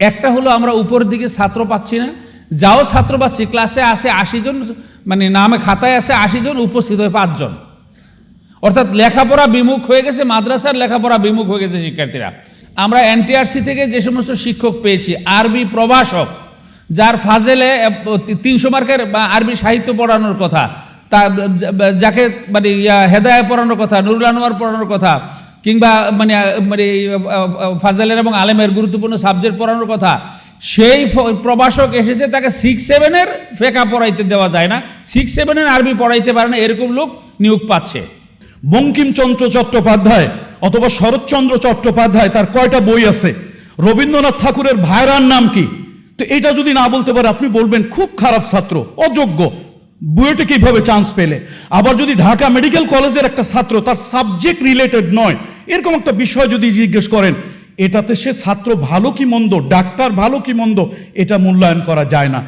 একটা হলো আমরা উপরের দিকে ছাত্র পাচ্ছি না। যাও ছাত্র পাচ্ছি ক্লাসে আসে আশি জন মানে নামে খাতায় আছে আশি জন, উপস্থিত হয় পাঁচজন অর্থাৎ লেখাপড়া বিমুখ হয়ে গেছে, মাদ্রাসার লেখাপড়া বিমুখ হয়ে গেছে শিক্ষার্থীরা। আমরা এনটিআরসি থেকে যে সমস্ত শিক্ষক পেয়েছি, আরবি প্রভাষক, যার ফাজেলে তিনশো মার্কের আরবি সাহিত্য পড়ানোর কথা, তা যাকে মানে হেদায় পড়ানোর কথা, নুরুল আনোয়ার পড়ানোর কথা কিংবা মানে মানে ফাজালের এবং আলেমের গুরুত্বপূর্ণ সাবজেক্ট পড়ানোর কথা, সেই প্রভাষক এসেছে, তাকে সিক্স সেভেনের ফেকা পড়াইতে দেওয়া যায় না। সিক্স সেভেনের আরবি পড়াইতে পারে না, এরকম লোক নিয়োগ পাচ্ছে। বঙ্কিমচন্দ্র চট্টোপাধ্যায় অথবা শরৎচন্দ্র চট্টোপাধ্যায়, তার কয়টা বই আছে? রবীন্দ্রনাথ ঠাকুরের ভাইরার নাম কি? তো এটা যদি না বলতে পারে, আপনি বলবেন, খুব খারাপ ছাত্র, অযোগ্য। বুয়েটে কীভাবে চান্স পেলে? আবার যদি ঢাকা মেডিকেল কলেজের একটা ছাত্র, তার সাবজেক্ট রিলেটেড নয় এরকম একটা বিষয় যদি জিজ্ঞেস করেন, এটাতে সে ছাত্র ভালো কি মন্দ, ডাক্তার ভালো কি মন্দ, এটা মূল্যায়ন করা যায় না।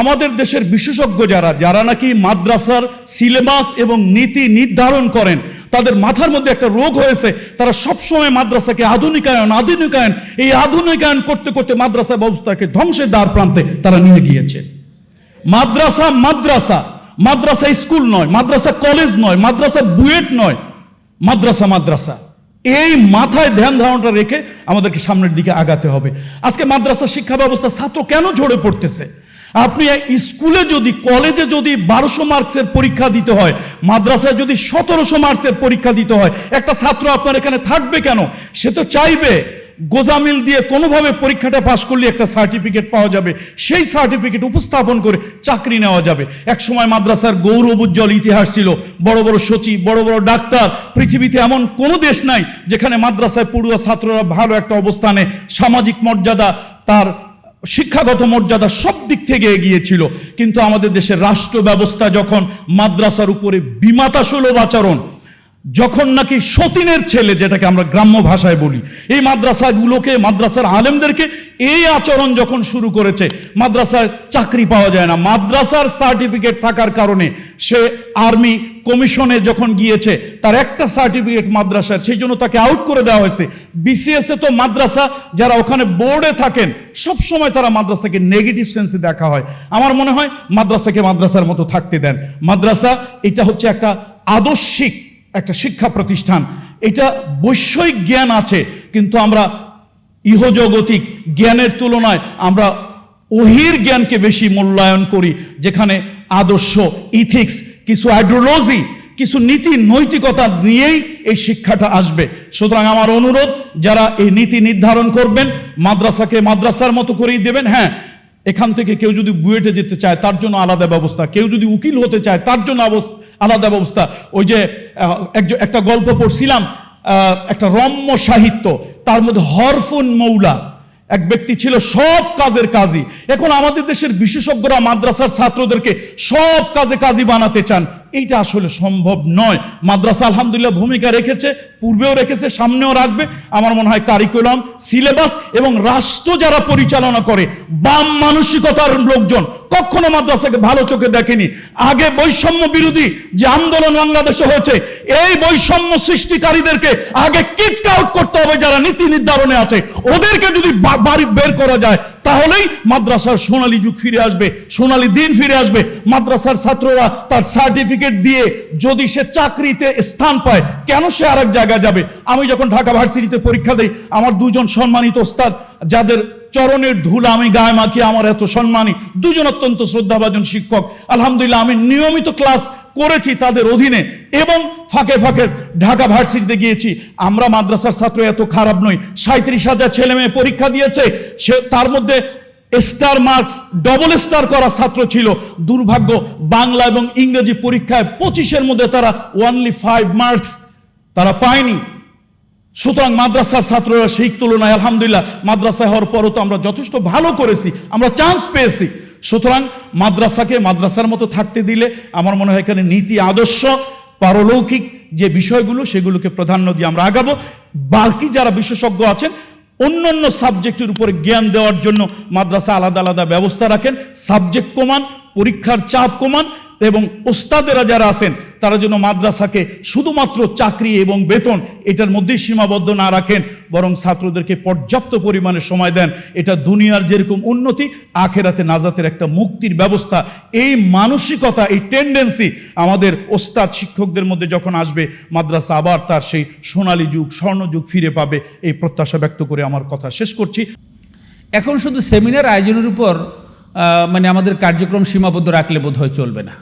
আমাদের দেশের বিশেষজ্ঞ যারা যারা নাকি মাদ্রাসার সিলেবাস এবং নীতি নির্ধারণ করেন, তাদের মাথার মধ্যে একটা রোগ হয়েছে, তারা সবসময় মাদ্রাসাকে আধুনিকায়ন আধুনিকায়ন, এই আধুনিকায়ন করতে করতে মাদ্রাসা ব্যবস্থাকে ধ্বংসের দ্বার প্রান্তে তারা নিয়ে গিয়েছে। মাদ্রাসা মাদ্রাসা মাদ্রাসা স্কুল নয়, মাদ্রাসা কলেজ নয়, মাদ্রাসা বুয়েট নয়, মাদ্রাসা মাদ্রাসা। এই মাথায় ধ্যান ধারণাটা রেখে আমাদেরকে সামনের দিকে আগাতে হবে। আজকে মাদ্রাসা শিক্ষা ব্যবস্থা ছাত্র কেন ঝরে পড়তেছে? আপনি স্কুলে যদি, কলেজে যদি বারোশো মার্কসের পরীক্ষা দিতে হয়, মাদ্রাসায় যদি সতেরোশো মার্কসের পরীক্ষা দিতে হয়, একটা ছাত্র আপনার এখানে থাকবে কেন? সে তো চাইবে। গোজামিল দিয়ে কোনোভাবে পরীক্ষাটা পাশ করলে একটা সার্টিফিকেট পাওয়া যাবে, সেই সার্টিফিকেট উপস্থাপন করে চাকরি নেওয়া যাবে। এক সময় মাদ্রাসার গৌরব উজ্জ্বল ইতিহাস ছিল, বড় বড় সচিব, বড় বড় ডাক্তার, পৃথিবীতে এমন কোনো দেশ নাই যেখানে মাদ্রাসায় পড়ুয়া ছাত্ররা ভালো একটা অবস্থানে সামাজিক মর্যাদা, তার শিক্ষাগত মর্যাদা সব দিক থেকে এগিয়েছিল কিন্তু আমাদের দেশের রাষ্ট্র ব্যবস্থা যখন মাদ্রাসার উপরে বিমাতা সুলভ আচরণ যখন নাকি সতীনের ছেলে, যেটাকে আমরা গ্রাম্য ভাষায় বলি, এই মাদ্রাসাগুলোকে, মাদ্রাসার আলেমদেরকে এই আচরণ যখন শুরু করেছে, মাদ্রাসায় চাকরি পাওয়া যায় না। মাদ্রাসার সার্টিফিকেট থাকার কারণে সে আর্মি কমিশনে যখন গিয়েছে, তার একটা সার্টিফিকেট মাদ্রাসার, সেই জন্য তাকে আউট করে দেওয়া হয়েছে। বিসিএস তো মাদ্রাসা, যারা ওখানে বোর্ডে থাকেন, সব সময় তারা মাদ্রাসাকে নেগেটিভ সেন্সে দেখা হয়। আমার মনে হয়, মাদ্রাসাকে মাদ্রাসার মতো থাকতে দেন। মাদ্রাসা, এটা হচ্ছে একটা আদর্শিক একটা শিক্ষা প্রতিষ্ঠান। এটা বৈষয়িক জ্ঞান আছে, কিন্তু আমরা ইহজগতিক জ্ঞানের তুলনায় আমরা ওহির জ্ঞানকে বেশি মূল্যায়ন করি, যেখানে আদর্শ ইথিক্স কিছু আইডিওলজি কিছু নীতি, নৈতিকতা নিয়েই এই শিক্ষাটা আসবে। সুতরাং আমার অনুরোধ, যারা এই নীতি নির্ধারণ করবেন, মাদ্রাসাকে মাদ্রাসার মতো করেই দেবেন হ্যাঁ এখান থেকে কেউ যদি বুয়েটে যেতে চায়, তার জন্য আলাদা ব্যবস্থা। কেউ যদি উকিল হতে চায়, তার জন্য অবস- আলাদা ব্যবস্থা। ওই যে একটা গল্প পড়ছিলাম একটা রম্য সাহিত্য, তার মধ্যে হরফুন মৌলা, এক ব্যক্তি ছিল সব কাজের কাজী এখন আমাদের দেশের বিশেষজ্ঞরা মাদ্রাসার ছাত্রদেরকে সব কাজে কাজী বানাতে চান। এইটা আসলে সম্ভব নয়। মাদ্রাসা আলহামদুলিল্লাহ ভূমিকা রেখেছে, পূর্বেও রেখেছে, সামনেও রাখবে। আমার মনে হয় কারিকুলাম সিলেবাস এবং রাষ্ট্র যারা পরিচালনা করে, বাম মানসিকতার লোকজন কখনো মাদ্রাসাকে ভালো চোখে দেখেনি। আগে বৈষম্য বিরোধী যে আন্দোলন বাংলাদেশে হয়েছে, এই বৈষম্য সৃষ্টিকারীদেরকে আগে কিক আউট করতে হবে যারা নীতি নির্ধারণে আছে। ওদেরকে যদি বাড়ি বের করা যায় তাহলেই মাদ্রাসার সোনালী যুগ ফিরে আসবে, সোনালী দিন ফিরে আসবে। মাদ্রাসার ছাত্ররা তার সার্টিফিকেট দিয়ে যদি সে চাকরিতে স্থান পায়, কেন সে আরেক জায়গায় যাবে? আমি যখন ঢাকা ভার্সিটিতে পরীক্ষা দেই, আমার দুজন সম্মানিত ওস্তাদ, যাদের চরণের ধুল আমি গায়ে মাখি আমার এত সম্মানী, দুজন অত্যন্ত শ্রদ্ধাভাজন শিক্ষক। আলহামদুলিল্লাহ, আমি নিয়মিত ক্লাস করেছি তাদের অধীনে এবং ফাঁকে ফাঁকে ঢাকা ভার্সিটিতে গিয়েছি। আমরা মাদ্রাসার ছাত্র এত খারাপ নই। সাঁত্রিশ হাজার ছেলে মেয়ে পরীক্ষা দিয়েছে। সে তার মধ্যে স্টার মার্কস ডবল স্টার করা ছাত্র ছিল। দুর্ভাগ্য, বাংলা এবং ইংরেজি পরীক্ষায় পঁচিশের মধ্যে তারা ওয়ানলি ফাইভ মার্কস তারা পায়নি। সুতরাং মাদ্রাসার ছাত্ররা সেই তুলনায়, আলহামদুলিল্লাহ, মাদ্রাসায় হওয়ার পরও তো আমরা যথেষ্ট ভালো করেছি। আমরা চান্স পেয়েছি। সুতরাং মাদ্রাসাকে মাদ্রাসার মতো থাকতে দিলে আমার মনে হয় এখানে নীতি আদর্শ, পারলৌকিক যে বিষয়গুলো সেগুলোকে প্রাধান্য দিয়ে আমরা আগাবো। বাকি যারা বিশেষজ্ঞ আছেন অন্য অন্য সাবজেক্টের উপরে জ্ঞান দেওয়ার জন্য মাদ্রাসা আলাদা আলাদা ব্যবস্থা রাখেন। সাবজেক্ট কমান, পরীক্ষার চাপ কমান এবং ওস্তাদেরা যারা আছেন তারা যেন মাদ্রাসাকে শুধুমাত্র চাকরি এবং বেতন এটার মধ্যেই সীমাবদ্ধ না রাখেন, বরং ছাত্রদেরকে পর্যাপ্ত পরিমাণে সময় দেন। এটা দুনিয়ার যেরকম উন্নতি, আখেরাতে নাজাতের একটা মুক্তির ব্যবস্থা। এই মানসিকতা, এই টেন্ডেন্সি আমাদের ওস্তাদ, শিক্ষকদের মধ্যে যখন আসবে, মাদ্রাসা আবার তার সেই সোনালী যুগ স্বর্ণযুগ ফিরে পাবে। এই প্রত্যাশা ব্যক্ত করে আমার কথা শেষ করছি। এখন শুধু সেমিনার আয়োজনের উপর মানে আমাদের কার্যক্রম সীমাবদ্ধ রাখলে বোধ হয় চলবে না।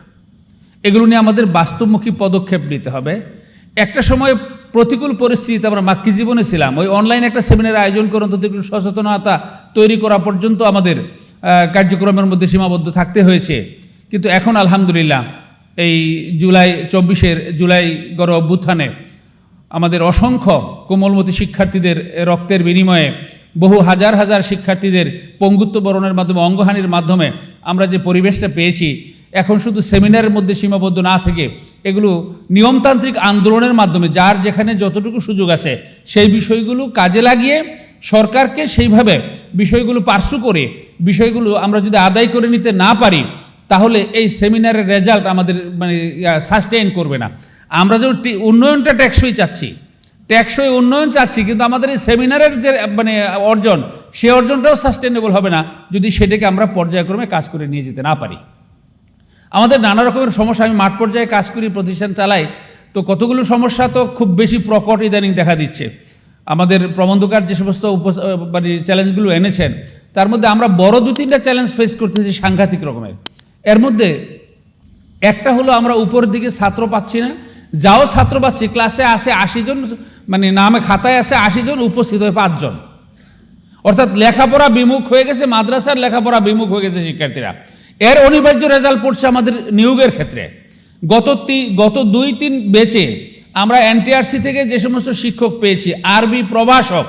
এগুলো নিয়ে আমাদের বাস্তবমুখী পদক্ষেপ নিতে হবে। একটা সময় প্রতিকূল পরিস্থিতিতে আমরা মাক্কি জীবনে ছিলাম। ওই অনলাইনে একটা সেমিনার আয়োজন করে অন্তত একটু সচেতনতা তৈরি করা পর্যন্ত আমাদের কার্যক্রমের মধ্যে সীমাবদ্ধ থাকতে হয়েছে। কিন্তু এখন আলহামদুলিল্লাহ এই জুলাই চব্বিশের জুলাই গণ অভ্যুত্থানে আমাদের অসংখ্য কোমলমতি শিক্ষার্থীদের রক্তের বিনিময়ে বহু হাজার হাজার শিক্ষার্থীদের পঙ্গুত্ব বরণের মাধ্যমে, অঙ্গহানির মাধ্যমে আমরা যে পরিবেশটা পেয়েছি এখন শুধু সেমিনারের মধ্যে সীমাবদ্ধ না থেকে এগুলো নিয়মতান্ত্রিক আন্দোলনের মাধ্যমে, যার যেখানে যতটুকু সুযোগ আছে, সেই বিষয়গুলো কাজে লাগিয়ে সরকারকে সেইভাবে বিষয়গুলো পার্শ্ব করে, বিষয়গুলো আমরা যদি আদায় করে নিতে না পারি, তাহলে এই সেমিনারের রেজাল্ট আমাদের মানে সাস্টেইন করবে না। আমরা যে উন্নয়নটা ট্যাক্সই চাচ্ছি ট্যাক্সই উন্নয়ন চাচ্ছি, কিন্তু আমাদের এই সেমিনারের যে মানে অর্জন, সে অর্জনটাও সাস্টেনেবল হবে না যদি সেটাকে আমরা পর্যায়ক্রমে কাজ করে নিয়ে যেতে না পারি। আমাদের নানা রকমের সমস্যা, আমি মাঠ পর্যায়ে কাজ করি, প্রতিষ্ঠান চালাই, তো কতগুলো সমস্যা তো খুব বেশি প্রকট ইদানিং দেখা দিচ্ছে। আমাদের প্রবন্ধকার যে সমস্ত মানে চ্যালেঞ্জগুলো এনেছেন, তার মধ্যে আমরা বড় দু তিনটা চ্যালেঞ্জ ফেস করতেছি সাংঘাতিক রকমের। এর মধ্যে একটা হলো আমরা উপরের দিকে ছাত্র পাচ্ছি না, যাও ছাত্র পাচ্ছি ক্লাসে আসে আশি জন মানে নামে খাতায় আছে আশি জন, উপস্থিত হয় পাঁচজন অর্থাৎ লেখাপড়া বিমুখ হয়ে গেছে, মাদ্রাসার লেখাপড়া বিমুখ হয়ে গেছে শিক্ষার্থীরা। এর অনিবার্য রেজাল্ট পড়ছে আমাদের নিয়োগের ক্ষেত্রে। গত গত দুই তিন বেচে আমরা এনটিআরসি থেকে যে সমস্ত শিক্ষক পেয়েছি, আরবি প্রভাষক,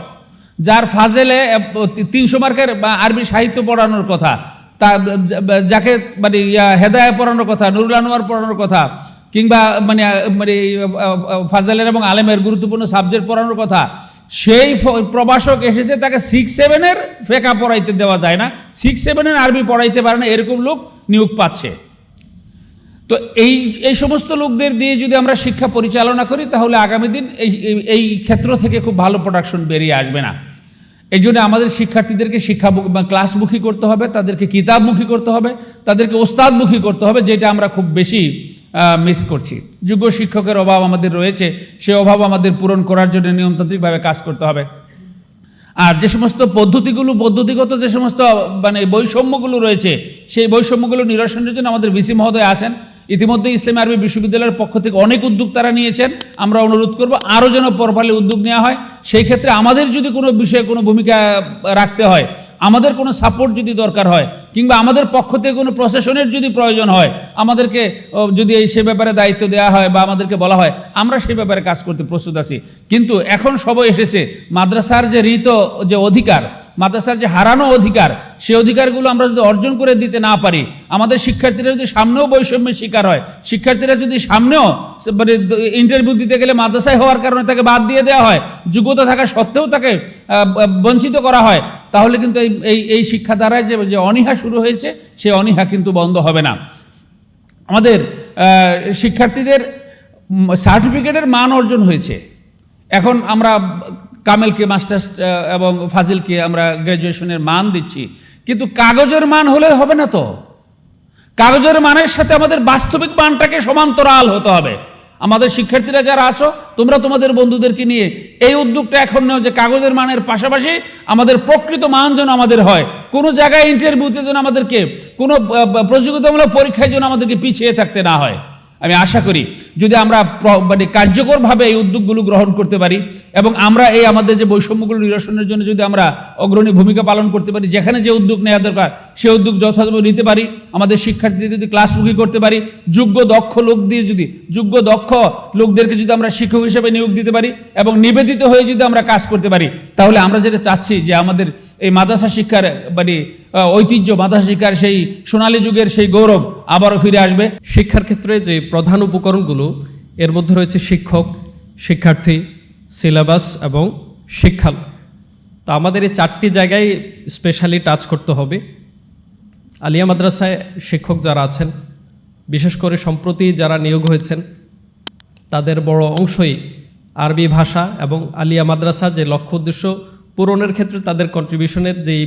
যার ফাজেলে তিনশো মার্কের আরবি সাহিত্য পড়ানোর কথা, তা যাকে মানে হেদায়া পড়ানোর কথা, নুরুল আনোয়ার পড়ানোর কথা, কিংবা মানে মানে ফাজালের এবং আলেমের গুরুত্বপূর্ণ সাবজেক্ট পড়ানোর কথা সেই প্রভাষক এসেছে, তাকে সিক্স সেভেনের ফেকা পড়াইতে দেওয়া যায় না। সিক্স সেভেনের আরবি পড়াইতে পারে না, এরকম লোক নিয়োগ পাচ্ছে। তো এই এই সমস্ত লোকদের দিয়ে যদি আমরা শিক্ষা পরিচালনা করি, তাহলে আগামী দিন এই- এই ক্ষেত্র থেকে খুব ভালো প্রোডাকশন বেরিয়ে আসবে না। এই জন্য আমাদের শিক্ষার্থীদেরকে শিক্ষা ক্লাসমুখী করতে হবে, তাদেরকে কিতাবমুখী করতে হবে, তাদেরকে ওস্তাদমুখী করতে হবে, যেটা আমরা খুব বেশি মিস করছি। যোগ্য শিক্ষকের অভাব আমাদের রয়েছে, সে অভাব আমাদের পূরণ করার জন্য নিয়মতান্ত্রিকভাবে কাজ করতে হবে। আর যে সমস্ত পদ্ধতিগুলো, পদ্ধতিগত যে সমস্ত মানে বৈষম্যগুলো রয়েছে, সেই বৈষম্যগুলো নিরসনের জন্য আমাদের ভিসি মহোদয় আছেন। ইতিমধ্যে ইসলামী আরবি বিশ্ববিদ্যালয়ের পক্ষ থেকে অনেক উদ্যোগ তারা নিয়েছেন। আমরা অনুরোধ করব, আরও যেন পরপালে উদ্যোগ নেওয়া হয়, সেই ক্ষেত্রে আমাদের যদি কোনো বিষয়ে কোনো ভূমিকা রাখতে হয় আমাদের কোনো সাপোর্ট যদি দরকার হয়, কিংবা আমাদের পক্ষ থেকে কোনো প্রশাসনের যদি প্রয়োজন হয়, আমাদেরকে যদি এই সে ব্যাপারে দায়িত্ব দেওয়া হয় বা আমাদেরকে বলা হয়, আমরা সে ব্যাপারে কাজ করতে প্রস্তুত আছি। কিন্তু এখন সবাই এসেছে, মাদ্রাসার যে ঋত যে অধিকার মাদ্রাসার যে হারানো অধিকার সেই অধিকারগুলো আমরা যদি অর্জন করে দিতে না পারি, আমাদের শিক্ষার্থীরা যদি সামনেও বৈষম্যের শিকার হয়, শিক্ষার্থীরা যদি সামনেও মানে ইন্টারভিউ দিতে গেলে মাদ্রাসায় হওয়ার কারণে তাকে বাদ দিয়ে দেওয়া হয়, যোগ্যতা থাকা সত্ত্বেও তাকে বঞ্চিত করা হয়, তাহলে কিন্তু এই এই শিক্ষা দ্বারায় যে যে অনীহা শুরু হয়েছে, সে অনীহা কিন্তু বন্ধ হবে না। আমাদের শিক্ষার্থীদের সার্টিফিকেটের মান অর্জন হয়েছে। এখন আমরা কামেলকে মাস্টার্স এবং ফাজিলকে আমরা গ্র্যাজুয়েশনের মান দিচ্ছি। কিন্তু কাগজের মান হলে হবে না তো? কাগজের মানের সাথে আমাদের বাস্তবিক মানটাকে সমান্তরাল হতে হবে। আমাদের শিক্ষার্থীরা যারা আছো, তোমরা তোমাদের বন্ধুদেরকে নিয়ে এই উদ্যোগটা এখন নেও যে কাগজের মানের পাশাপাশি আমাদের প্রকৃত মান যেন আমাদের হয়। কোনো জায়গায় ইন্টারভিউতে যেন আমাদেরকে কোনো প্রতিযোগিতামূলক পরীক্ষায় যেন আমাদেরকে পিছিয়ে থাকতে না হয়। আমি আশা করি যদি আমরা মানে কার্যকরভাবে এই উদ্যোগগুলো গ্রহণ করতে পারি এবং আমরা এই আমাদের যে বৈষম্যগুলো নিরসনের জন্য যদি আমরা অগ্রণী ভূমিকা পালন করতে পারি, যেখানে যে উদ্যোগ নেওয়া দরকার সে উদ্যোগ যথাযথ নিতে পারি, আমাদের শিক্ষার্থীদের যদি ক্লাসমুখী করতে পারি, যোগ্য দক্ষ লোক দিয়ে যদি, যোগ্য দক্ষ লোকদেরকে যদি আমরা শিক্ষক হিসেবে নিয়োগ দিতে পারি এবং নিবেদিত হয়ে যদি আমরা কাজ করতে পারি, তাহলে আমরা যেটা চাচ্ছি যে আমাদের এই মাদ্রাসা শিক্ষার মানে ঐতিহ্য, মাদ্রাসা শিক্ষার সেই সোনালী যুগের সেই গৌরব আবারও ফিরে আসবে। শিক্ষার ক্ষেত্রে যে প্রধান উপকরণগুলো, এর মধ্যে রয়েছে শিক্ষক, শিক্ষার্থী, সিলেবাস এবং শিক্ষাল তো আমাদের এই চারটি জায়গায় স্পেশালি টাচ করতে হবে। আলিয়া মাদ্রাসায় শিক্ষক যারা আছেন, বিশেষ করে সম্প্রতি যারা নিয়োগ হয়েছেন, তাদের বড় অংশই আরবি ভাষা এবং আলিয়া মাদ্রাসা যে লক্ষ্য উদ্দেশ্য পূরণের ক্ষেত্রে তাদের কন্ট্রিবিউশনের যেই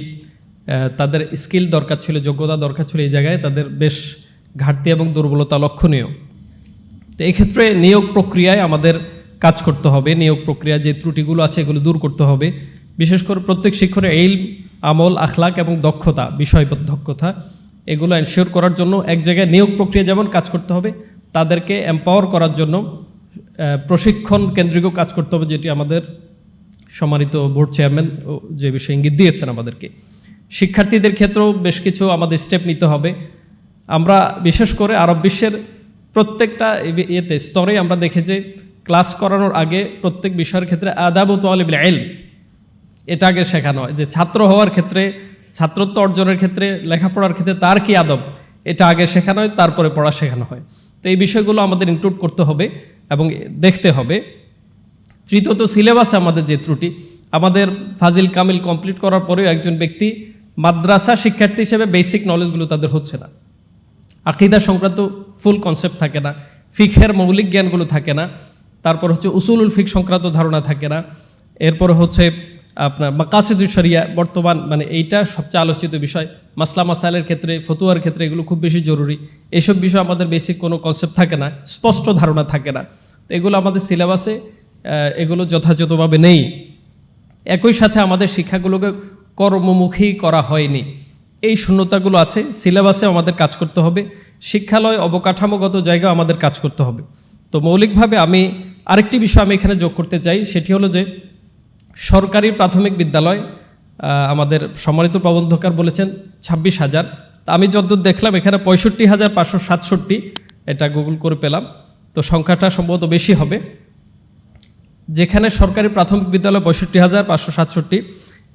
তাদের স্কিল দরকার ছিল, যোগ্যতা দরকার ছিল এই জায়গায়, তাদের বেশ ঘাটতি এবং দুর্বলতা লক্ষণীয়। তো এক্ষেত্রে নিয়োগ প্রক্রিয়ায় আমাদের কাজ করতে হবে। নিয়োগ প্রক্রিয়ায় যে ত্রুটিগুলো আছে, এগুলো দূর করতে হবে। বিশেষ করে প্রত্যেক শিক্ষকের এই আমল, আখলাক এবং দক্ষতা বিষয় দক্ষতা, এগুলো এনশিওর করার জন্য এক জায়গায় নিয়োগ প্রক্রিয়া যেমন কাজ করতে হবে, তাদেরকে এম্পাওয়ার করার জন্য প্রশিক্ষণ কেন্দ্রিকও কাজ করতে হবে, যেটি আমাদের সম্মানিত বোর্ড চেয়ারম্যান যে বিষয়ে ইঙ্গিত দিয়েছেন আমাদেরকে। শিক্ষার্থীদের ক্ষেত্রেও বেশ কিছু আমাদের স্টেপ নিতে হবে। আমরা বিশেষ করে আরব বিশ্বের প্রত্যেকটা ইয়েতে, স্তরে আমরা দেখে যে ক্লাস করানোর আগে প্রত্যেক বিষয়ের ক্ষেত্রে আদাব ও তোয়ালিবিল এলম এটা আগে শেখানো হয় যে ছাত্র হওয়ার ক্ষেত্রে, ছাত্রত্ব অর্জনের ক্ষেত্রে, লেখাপড়ার ক্ষেত্রে তার কি আদব? এটা আগে শেখানো হয়, তারপরে পড়া শেখানো হয়। তো এই বিষয়গুলো আমাদের ইনক্লুড করতে হবে এবং দেখতে হবে। তৃতীয়ত সিলেবাসে আমাদের যে ত্রুটি, আমাদের ফাজিল কামিল কমপ্লিট করার পরেও একজন ব্যক্তি মাদ্রাসা শিক্ষার্থী হিসেবে বেসিক নলেজগুলো তাদের হচ্ছে না। আকিদা সংক্রান্ত ফুল কনসেপ্ট থাকে না ফিখের মৌলিক জ্ঞানগুলো থাকে না, তারপর হচ্ছে উসুলুল ফিক সংক্রান্ত ধারণা থাকে না, এরপর হচ্ছে আপনার মাকাসিদুল শরিয়া বর্তমান মানে এইটা সবচেয়ে আলোচিত বিষয়। মাসলা মাসাইলের ক্ষেত্রে, ফতুয়ার ক্ষেত্রে এগুলো খুব বেশি জরুরি। এইসব বিষয় আমাদের বেসিক কোনো কনসেপ্ট থাকে না, স্পষ্ট ধারণা থাকে না। তো এগুলো আমাদের সিলেবাসে এগুলো যথাযথভাবে নেই। একই সাথে আমাদের শিক্ষাগুলোকে কর্মমুখী করা হয়নি। এই শূন্যতাগুলো আছে সিলেবাসে আমাদের কাজ করতে হবে। শিক্ষালয় অবকাঠামোগত জায়গায় আমাদের কাজ করতে হবে। তো মৌলিকভাবে আমি আরেকটি বিষয় আমি এখানে যোগ করতে চাই, সেটি হলো যে সরকারি প্রাথমিক বিদ্যালয় আমাদের সম্মানিত প্রবন্ধকার বলেছেন ছাব্বিশ হাজার। তা আমি যতদূর দেখলাম, এখানে পঁয়ষট্টি হাজার পাঁচশো সাতষট্টি এটা গুগল করে পেলাম। তো সংখ্যাটা সম্ভবত বেশি হবে। যেখানে সরকারি প্রাথমিক বিদ্যালয় পঁয়ষট্টি হাজার পাঁচশো সাতষট্টি,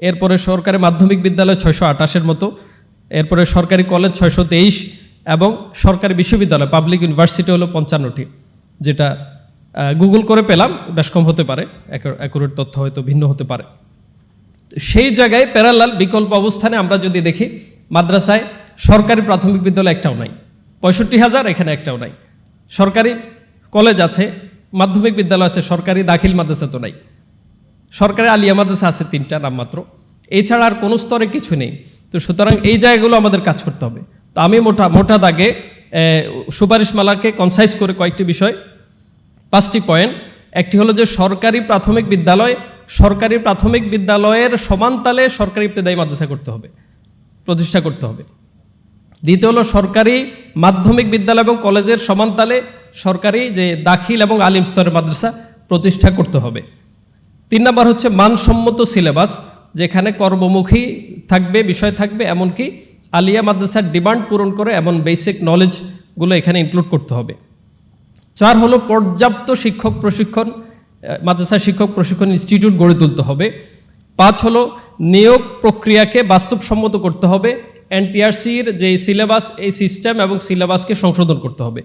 এরপরে সরকারি মাধ্যমিক বিদ্যালয় ছয়শো আঠাশের মতো, এরপরে সরকারি কলেজ ছয়শো তেইশ এবং সরকারি বিশ্ববিদ্যালয়, পাবলিক ইউনিভার্সিটি হলো পঞ্চান্নটি, যেটা গুগল করে পেলাম, বেশ কম হতে পারে অ্যাকুরেট তথ্য হয়তো ভিন্ন হতে পারে। সেই জায়গায় প্যারালাল বিকল্প অবস্থানে আমরা যদি দেখি, মাদ্রাসায় সরকারি প্রাথমিক বিদ্যালয় একটাও নাই। পঁয়ষট্টি হাজার এখানে একটাও নাই। সরকারি কলেজ আছে, মাধ্যমিক বিদ্যালয় আছে, সরকারি দাখিল মাদ্রাসা তো নাই। সরকারি আলিয়া মাদ্রাসা আছে তিনটা নামমাত্র এছাড়া আর কোনো স্তরে কিছু নেই। তো সুতরাং এই জায়গাগুলো আমাদের কাজ করতে হবে। তো আমি মোটা মোটা দাগে সুপারিশমালাকে কনসাইজ করে কয়েকটি বিষয় পাঁচটি পয়েন্ট। একটি হলো যে সরকারি প্রাথমিক বিদ্যালয়, সরকারি প্রাথমিক বিদ্যালয়ের সমানতালে সরকারি ইবতেদায়ী মাদ্রাসা করতে হবে, প্রতিষ্ঠা করতে হবে। দ্বিতীয় হলো সরকারি মাধ্যমিক বিদ্যালয় এবং কলেজের সমানতালে সরকারি যে দাখিল এবং আলিম স্তরের মাদ্রাসা প্রতিষ্ঠা করতে হবে। তিন নম্বর হচ্ছে মানসম্মত সিলেবাস, যেখানে কর্মমুখী থাকবে, বিষয় থাকবে, এমনকি আলিয়া মাদ্রাসার ডিমান্ড পূরণ করে এমন বেসিক নলেজগুলো এখানে ইনক্লুড করতে হবে। চার হলো পর্যাপ্ত শিক্ষক প্রশিক্ষণ আহ, মাদ্রাসা শিক্ষক প্রশিক্ষণ ইনস্টিটিউট গড়ে তুলতে হবে। পাঁচ হলো নিয়োগ প্রক্রিয়াকে বাস্তবসম্মত করতে হবে। এনটিআরসির যে সিলেবাস এই সিস্টেম এবং সিলেবাসকে সংশোধন করতে হবে।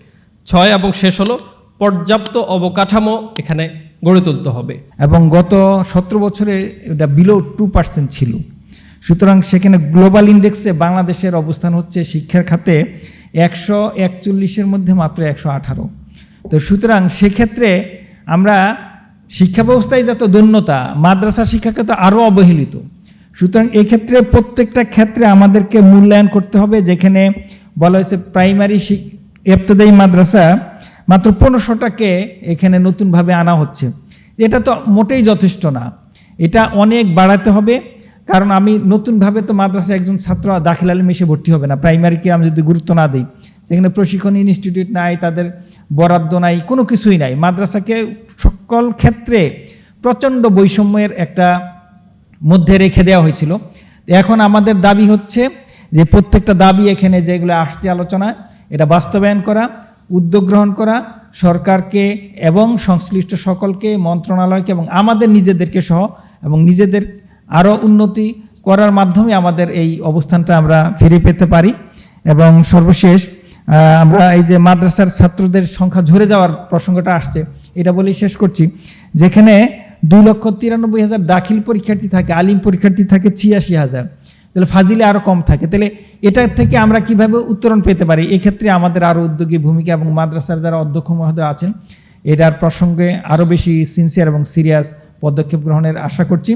ছয় এবং শেষ হলো পর্যাপ্ত অবকাঠামো এখানে গড়ে তুলতে হবে। এবং গত সতেরো বছরে এটা বিলো টু পার্সেন্ট ছিল। সুতরাং সেখানে গ্লোবাল ইন্ডেক্সে বাংলাদেশের অবস্থান হচ্ছে শিক্ষার খাতে একশো একচল্লিশের মধ্যে মাত্র একশো আঠারো। তো সুতরাং সেক্ষেত্রে আমরা শিক্ষা ব্যবস্থায় যত দন্যতা, মাদ্রাসা শিক্ষাকে তো আরও অবহেলিত। সুতরাং এক্ষেত্রে প্রত্যেকটা ক্ষেত্রে আমাদেরকে মূল্যায়ন করতে হবে, যেখানে বলা হয়েছে প্রাইমারি শিক এফতেদায়ী মাদ্রাসা মাত্র পনেরোশোটাকে এখানে নতুনভাবে আনা হচ্ছে। এটা তো মোটেই যথেষ্ট না। এটা অনেক বাড়াতে হবে, কারণ আমি নতুনভাবে তো মাদ্রাসা একজন ছাত্র দাখিল আলিম এসে ভর্তি হবে না। প্রাইমারিকে আমি যদি গুরুত্ব না দিই যেখানে প্রশিক্ষণ ইনস্টিটিউট নাই, তাদের বরাদ্দ নাই, কোনো কিছুই নাই। মাদ্রাসাকে সকল ক্ষেত্রে প্রচণ্ড বৈষম্যের একটা মধ্যে রেখে দেওয়া হয়েছিল। এখন আমাদের দাবি হচ্ছে যে প্রত্যেকটা দাবি এখানে যেগুলো আসছে আলোচনা এটা বাস্তবায়ন করা, উদ্যোগ গ্রহণ করা, সরকারকে এবং সংশ্লিষ্ট সকলকে, মন্ত্রণালয়কে এবং আমাদের নিজেদেরকে সহ এবং নিজেদের আরও উন্নতি করার মাধ্যমে আমাদের এই অবস্থানটা আমরা ফিরে পেতে পারি। এবং সর্বশেষ আমরা এই যে মাদ্রাসার ছাত্রদের সংখ্যা ঝরে যাওয়ার প্রসঙ্গটা আসছে, এটা বলেই শেষ করছি। যেখানে দুই লক্ষ তিরানব্বই হাজার দাখিল পরীক্ষার্থী থাকে, আলিম পরীক্ষার্থী থাকে ছিয়াশি হাজার। তাহলে ফাজিলে আরও কম থাকে। তাহলে এটা থেকে আমরা কীভাবে উত্তরণ পেতে পারি? এক্ষেত্রে আমাদের আরও উদ্যোগী ভূমিকা এবং মাদ্রাসার যারা অধ্যক্ষ মহোদয় আছেন, এটার প্রসঙ্গে আরও বেশি সিনসিয়ার এবং সিরিয়াস পদক্ষেপ গ্রহণের আশা করছি।